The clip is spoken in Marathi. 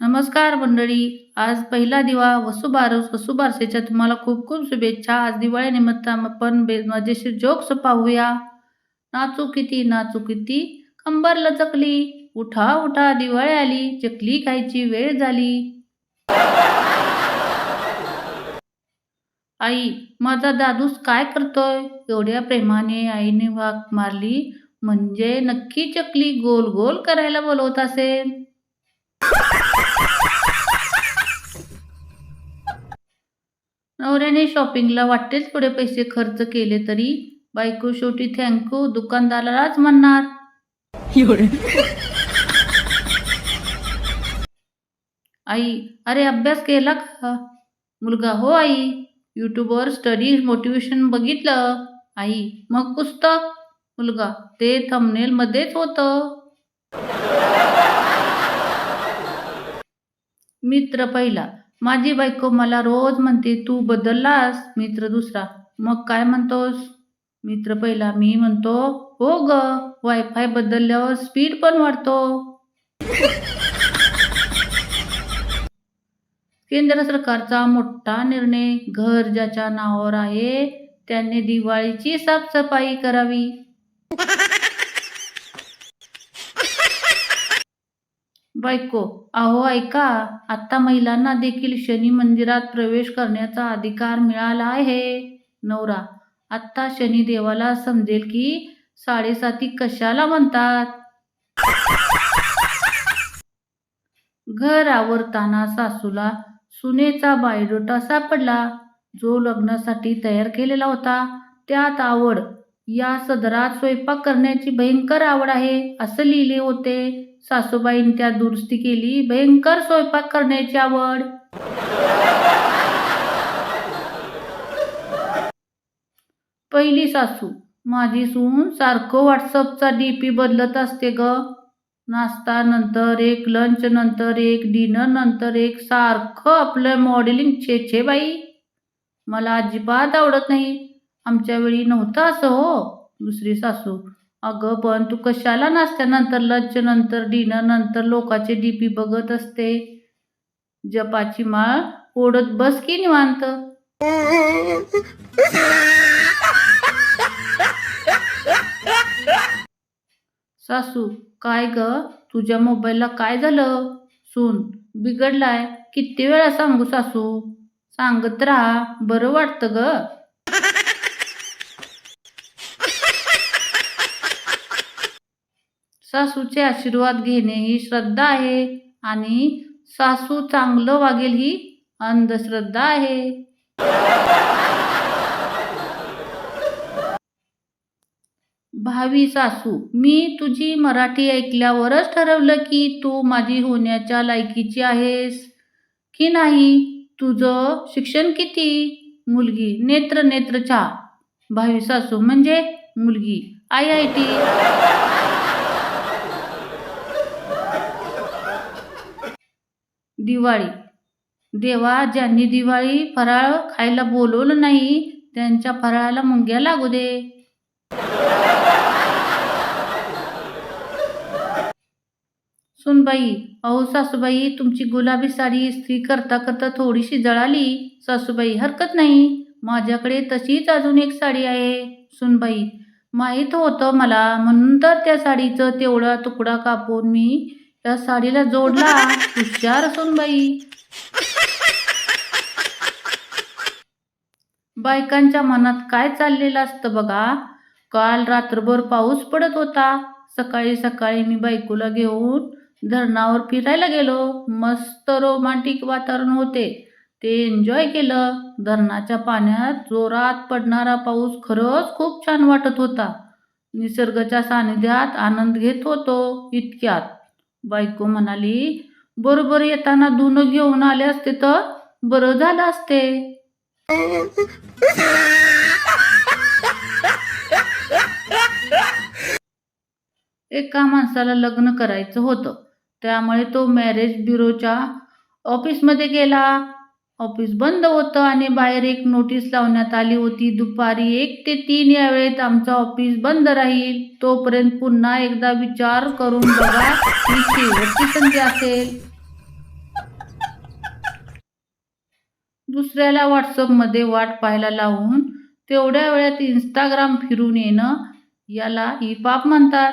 नमस्कार मंडळी. आज पहिला दिवा वसुबारस वसुबारसेच्या तुम्हाला खूप खूप शुभेच्छा. आज दिवाळीनिमित्त आपण बे मजेशीर जोक्स पाहूया. नाचू किती नाचू किती? कंबर लचकली. उठा उठा दिवाळी आली. चकली खायची वेळ झाली. आई माझा दादूस काय करतोय? एवढ्या प्रेमाने आईने वाक मारली. म्हणजे नक्की चकली गोल गोल करायला बोलवत असेल. नवऱ्याने शॉपिंगला वाटेल थोडे पैसे खर्च केले तरी बायको शेवटी थँक्यू दुकानदारालाच म्हणणार. आई अरे अभ्यास केला का? मुलगा हो आई यूट्यूबवर स्टडी मोटिवेशन बघितलं. आई मग पुस्तक? मुलगा ते थंबनेल मध्येच होतं. मित्र पहिला माझी बायको मला रोज म्हणते तू बदललास मित्र दुसरा. मग काय म्हणतोस? मित्र पहिला मी म्हणतो हो ग वायफाय बदलल्यावर स्पीड पण वाढतो. केंद्र सरकारचा मोठा निर्णय घर ज्याच्या नावावर आहे त्यांनी दिवाळीची साफसफाई करावी. बायको अहो ऐका आता महिलांना देखील शनी मंदिरात प्रवेश करण्याचा अधिकार मिळाला आहे. नवरा आत्ता शनिदेवाला समजेल की साडेसाती कशाला म्हणतात? घर आवरताना सासूला सुनेचा बायडोटा सापडला. जो लग्नासाठी तयार केलेला होता त्यात आवड या सदरात स्वयंपाक करण्याची भयंकर आवड आहे असं लिहिले होते. सासूबाईंनी त्या दुरुस्ती केली भयंकर स्वयंपाक करण्याची आवड. पहिली सासू माझी सून सारखं व्हॉट्सअपचा डी पी बदलत असते ग. नाश्ता नंतर एक लंच नंतर एक डिनर नंतर एक सारखं आपलं मॉडेलिंग छे छे बाई. मला अजिबात आवडत नाही. आमच्या वेळी नव्हतं असं हो दुसरी सासू. अगं पण तू कशाला नाश्त्यानंतर लंचनंतर नंतर डिनर नंतर लोकाचे डी पी बघत असते? जपाची माळ ओढत बस की निवांत? सासू काय ग? तुझ्या मोबाईलला काय झालं? सून बिघडलाय. किती वेळा सांगू सासू? सांगत राहा. बरं वाटतं ग. सासूचे आशीर्वाद घेणे ही श्रद्धा आहे आणि सासू चांगलं वागेल ही अंधश्रद्धा आहे. भावी सासू मी तुझी मराठी ऐकल्यावरच ठरवलं की तू माझी होण्याच्या लायकीची आहेस. की नाही? तुझं शिक्षण किती? मुलगी नेत्र नेत्र भावी सासू म्हणजे मुलगी आय आय टी. दिवाळी. देवा ज्यांनी दिवाळी फराळ खायला बोलवलं नाही त्यांच्या फराळाला मुंग्या लागू दे. सुनबाई अहो सासूबाई तुमची गुलाबी साडी इस्त्री करता करता थोडीशी जळाली. सासूबाई हरकत नाही. माझ्याकडे तशीच अजून एक साडी आहे. सुनबाई माहीत होतं मला म्हणून तर त्या साडीचं तेवढा तुकडा कापून मी त्या साडीला जोडला. हुशार बाई. बायकांच्या मनात काय चाललेलं असतं बघा? काल रात्रभर पाऊस पडत होता. सकाळी सकाळी मी बायकोला घेऊन धरणावर फिरायला गेलो. मस्त रोमांटिक वातावरण होते. ते एन्जॉय केलं. धरणाच्या पाण्यात जोरात पडणारा पाऊस खरंच खूप छान वाटत होता. निसर्गाच्या सानिध्यात आनंद घेत होतो इतक्यात. बायको म्हणाली बरोबर येताना धुणं घेऊन आले असते तर बरं झालं असते. एका माणसाला लग्न करायचं होतं. त्यामुळे तो मॅरेज ब्युरोच्या ऑफिसमध्ये गेला. ऑफिस बंद होतं आणि बाहेर एक नोटीस लावण्यात आली होती. दुपारी एक ते तीन या वेळेत आमचं ऑफिस बंद राहील. तोपर्यंत पुन्हा एकदा विचार करून बघा शेवटची संधी असेल. दुसऱ्याला व्हॉट्सअपमध्ये वाट पाहायला लावून तेवढ्या वेळात इंस्टाग्राम फिरून येणं याला ई पाप म्हणतात.